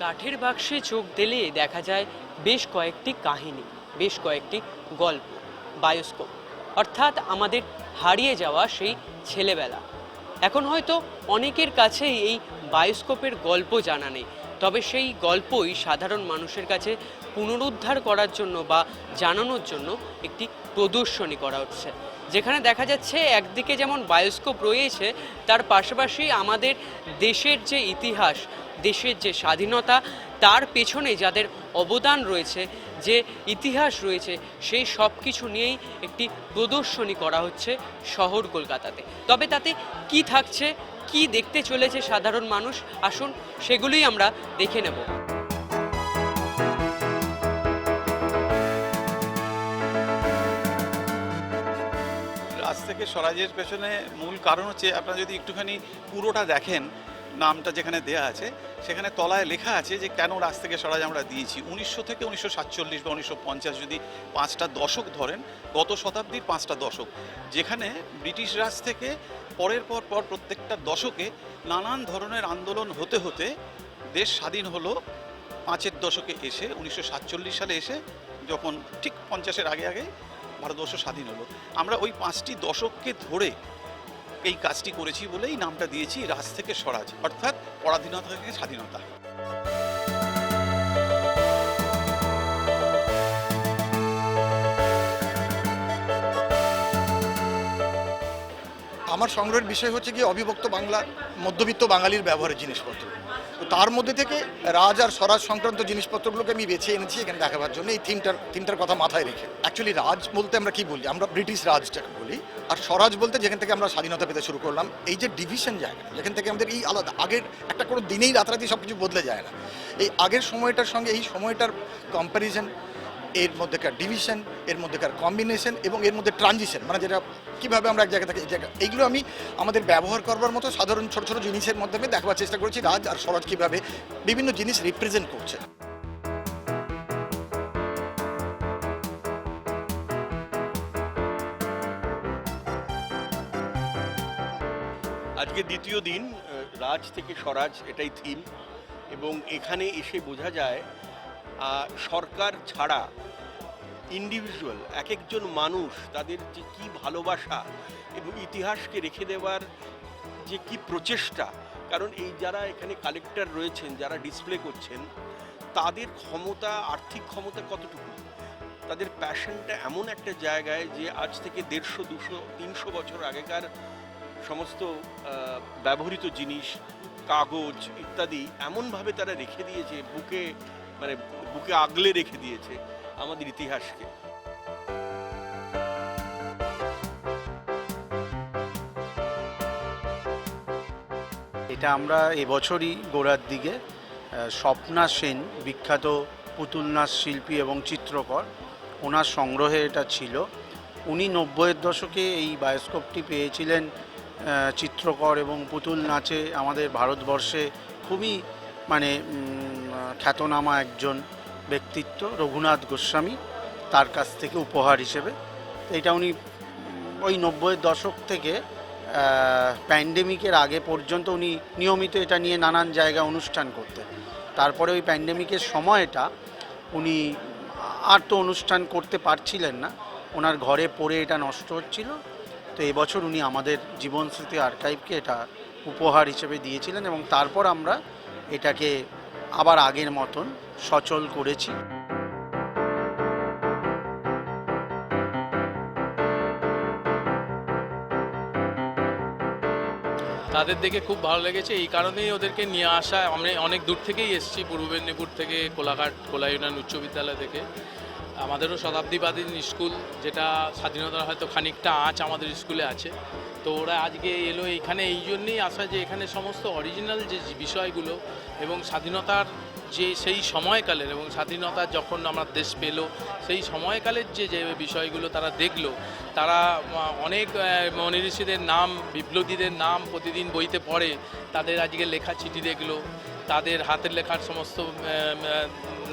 কাঠের বাক্সে চোখ দিলে দেখা যায় বেশ কয়েকটি কাহিনী, বেশ কয়েকটি গল্প, বায়োস্কোপ। অর্থাৎ আমাদের হারিয়ে যাওয়া সেই ছেলেবেলা। এখন হয়তো অনেকের কাছেই এই বায়োস্কোপের গল্প জানা নেই, তবে সেই গল্পই সাধারণ মানুষের কাছে পুনরুদ্ধার করার জন্য বা জানানোর জন্য একটি প্রদর্শনী করা হচ্ছে, যেখানে দেখা যাচ্ছে একদিকে যেমন বায়োস্কোপ রয়েছে, তার পাশাপাশি আমাদের দেশের যে ইতিহাস দেশের যে স্বাধীনতা, তার পেছনে যাদের অবদান রয়েছে, যে ইতিহাস রয়েছে, সেই সব কিছু নিয়েই একটি প্রদর্শনী করা হচ্ছে শহর কলকাতাতে। তবে তাতে কি থাকছে, কি দেখতে চলেছে সাধারণ মানুষ, আসুন সেগুলোই আমরা দেখে নেব। আজ থেকে স্বরাজের পেছনে মূল কারণ হচ্ছে, আপনারা যদি একটুখানি পুরোটা দেখেন নামটা যেখানে দেয়া আছে, সেখানে তলায় লেখা আছে যে কেন রাজ থেকে স্বরাজ আমরা দিয়েছি। উনিশশো থেকে উনিশশো সাতচল্লিশ বা উনিশশো পঞ্চাশ যদি পাঁচটা দশক ধরেন, গত শতাব্দীর পাঁচটা দশক, যেখানে ব্রিটিশ রাজ থেকে পরের পর পর প্রত্যেকটা দশকে নানান ধরনের আন্দোলন হতে হতে দেশ স্বাধীন হলো পাঁচের দশকে এসে, উনিশশো সাতচল্লিশ সালে এসে যখন ঠিক পঞ্চাশের আগে আগে ভারতবর্ষ স্বাধীন হলো। আমরা ওই পাঁচটি দশককে ধরে এই কাজটি করেছি বলেই নামটা দিয়েছি রাজ থেকে স্বরাজ, অর্থাৎ পরাধীনতা থেকে স্বাধীনতা। আমার সংগ্রহের বিষয় হচ্ছে কি অবিভক্ত বাংলা, মধ্যবিত্ত বাঙালির ব্যবহারের জিনিসপত্র। তার মধ্যে থেকে রাজ আর স্বরাজ সংক্রান্ত জিনিসপত্রগুলোকে আমি বেছে এনেছি এখানে দেখাবার জন্য। এই থিমটার থিমটার কথা মাথায় রেখে। অ্যাকচুয়ালি রাজ বলতে আমরা কি বলি? আমরা ব্রিটিশ রাজটাকে বলি। আর স্বরাজ বলতে যেখান থেকে আমরা স্বাধীনতা পেতে শুরু করলাম, এই যে ডিভিশন জায়গা, যেখান থেকে আমাদের এই আলাদা, আগের একটা কোনো দিনেই রাতারাতি সব কিছু বদলে যায় না। এই আগের সময়টার সঙ্গে, এই সময়টার কম্প্যারিজন এর মধ্যেকার ডিভিশন এর মধ্যেকার কম্বিনেশন এবং এর মধ্যে ট্রানজিশন মানে যেটা কীভাবে আমরা এক জায়গা থেকে জায়গা এইগুলো আমি আমাদের ব্যবহার করবার মতো সাধারণ ছোট ছোট জিনিসের মাধ্যমে দেখবার চেষ্টা করেছি রাজ আর স্বরাজ কীভাবে বিভিন্ন জিনিস রিপ্রেজেন্ট করছে। আজকে দ্বিতীয় দিন রাজ থেকে স্বরাজ এটাই থিম এবং এখানে এসে বোঝা যায় সরকার ছাড়া ইন্ডিভিজুয়াল এক একজন মানুষ তাদের যে কি ভালোবাসা এবং ইতিহাসকে রেখে দেওয়ার যে কি প্রচেষ্টা, কারণ এই যারা এখানে কালেক্টর রয়েছেন, যারা ডিসপ্লে করছেন, তাদের ক্ষমতা, আর্থিক ক্ষমতা কতটুকু? তাদের প্যাশনটা এমন একটা জায়গায় যে আজ থেকে দেড়শো, দুশো, তিনশো বছর আগেকার সমস্ত ব্যবহৃত জিনিস, কাগজ ইত্যাদি এমনভাবে তারা রেখে দিয়েছে, বুকে মানে বুকে আগলে রেখে দিয়েছে আমাদের ইতিহাসকে। এটা আমরা এবছরই গোড়ার দিকে স্বপ্না সেন, বিখ্যাত পুতুল নাচ শিল্পী এবং চিত্রকর, ওনার সংগ্রহে এটা ছিল। উনি নব্বইয়ের দশকে এই বায়োস্কোপটি পেয়েছিলেন চিত্রকর এবং পুতুল নাচে আমাদের ভারতবর্ষে খুবই মানে খ্যাতনামা একজন। ব্যক্তিত্ব রঘুনাথ গোস্বামী তার কাছ থেকে উপহার হিসেবে। এটা উনি ওই নব্বইয়ের দশক থেকে প্যান্ডেমিকের আগে পর্যন্ত উনি নিয়মিত এটা নিয়ে নানান জায়গায় অনুষ্ঠান করতেন। তারপরে ওই প্যান্ডেমিকের সময়টা উনি আর তো অনুষ্ঠান করতে পারছিলেন না। ওনার ঘরে পড়ে এটা নষ্ট হচ্ছিল। তো এবছর উনি আমাদের জীবন স্মৃতি আর্কাইভকে এটা উপহার হিসেবে দিয়েছিলেন এবং তারপর আমরা এটাকে আবার আগের মতন সচল করেছি। তাদের দেখে খুব ভালো লেগেছে। এই কারণেই ওদেরকে নিয়ে আসা আমরা অনেক দূর থেকেই এসেছি, পূর্ব মেদিনীপুর থেকে কোলাঘাট কোলা ইউনিয়ন উচ্চ বিদ্যালয় থেকে। আমাদেরও শতাব্দীবাদী স্কুল, যেটা স্বাধীনতার হয়তো খানিকটা আঁচ আমাদের স্কুলে আছে। তো ওরা আজকে এলো এখানে এই জন্যেই আসা যে এখানে সমস্ত অরিজিনাল যে বিষয়গুলো এবং স্বাধীনতার যে সেই সময়কালের এবং স্বাধীনতা যখন আমার দেশ পেল, সেই সময়কালের যে যে বিষয়গুলো তারা দেখল, তারা অনেক মনীষীদের নাম, বিপ্লবীদের নাম প্রতিদিন বইতে পড়ে, তাদের আজকে লেখা চিঠি দেখল, তাদের হাতের লেখার সমস্ত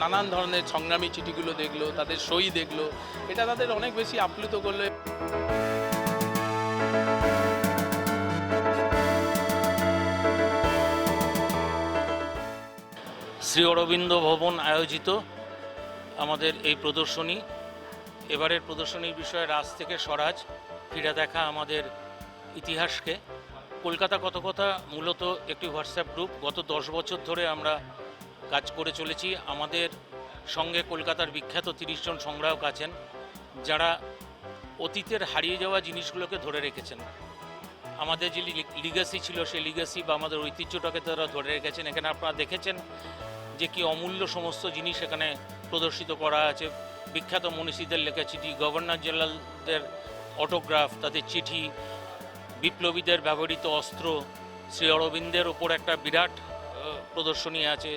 নানান ধরনের সংগ্রামী চিঠিগুলো দেখল, তাদের সই দেখল, এটা তাদের অনেক বেশি আপ্লুত করল। শ্রী অরবিন্দ ভবন আয়োজিত আমাদের এই প্রদর্শনী। এবারের প্রদর্শনীর বিষয়ে রাজ থেকে স্বরাজ ফিরে দেখা আমাদের ইতিহাসকে। কলকাতা কত কথা মূলত একটি হোয়াটসঅ্যাপ গ্রুপ। গত দশ বছর ধরে আমরা কাজ করে চলেছি। আমাদের সঙ্গে কলকাতার বিখ্যাত তিরিশ জন সংগ্রাহক আছেন, যারা অতীতের হারিয়ে যাওয়া জিনিসগুলোকে ধরে রেখেছেন। আমাদের যে লিগাসি ছিল, সেই লিগাসি বা আমাদের ঐতিহ্যটাকে তারা ধরে রেখেছেন। এখানে আপনারা দেখেছেন যে কি অমূল্য সমস্ত জিনিস এখানে প্রদর্শিত করা আছে। বিখ্যাত মনীষীদের লেখা চিঠি, গভর্নর জেনারেলদের অটোগ্রাফ তাদের চিঠি, বিপ্লবীদের ব্যবহৃত অস্ত্র, শ্রী অরবিন্দের ওপর একটা বিরাট প্রদর্শনী আছে।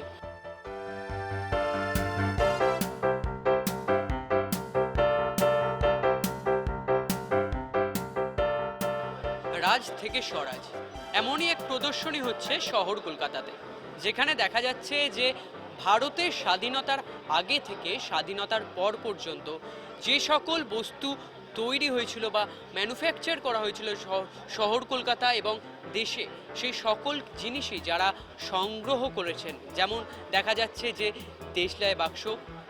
রাজ থেকে স্বরাজ। এমনই এক প্রদর্শনী হচ্ছে শহর কলকাতাতে, যেখানে দেখা যাচ্ছে যে ভারতের স্বাধীনতার আগে থেকে স্বাধীনতার পর পর্যন্ত যে সকল বস্তু তৈরি হয়েছিল বা ম্যানুফ্যাকচার করা হয়েছিল শহর কলকাতা এবং দেশে সেই সকল জিনিসই যারা সংগ্রহ করেছেন, যেমন দেখা যাচ্ছে যে দেশলায় বাক্স,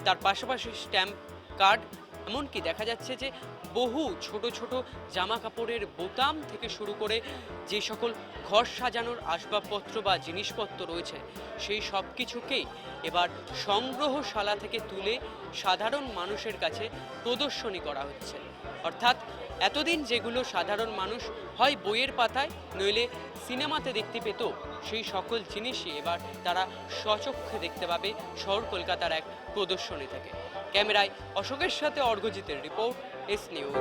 তার পাশাপাশি স্ট্যাম্প কার্ড এমনকি দেখা যাচ্ছে যে বহু ছোট ছোট জামা কাপড়ের বোতাম থেকে শুরু করে যে সকল ঘর সাজানোর আসবাবপত্র বা জিনিসপত্র রয়েছে, সেই সব কিছুকেই এবার সংগ্রহশালা থেকে তুলে সাধারণ মানুষের কাছে প্রদর্শনী করা হচ্ছে। অর্থাৎ এতদিন যেগুলো সাধারণ মানুষ হয় বইয়ের পাতায়, নইলে সিনেমাতে দেখতে পেত, সেই সকল জিনিসই এবার তারা স্বচক্ষে দেখতে পাবে, শহর কলকাতার এক প্রদর্শনী থেকে। ক্যামেরায় অশোকের সাথে অর্ঘজিতের রিপোর্ট। S news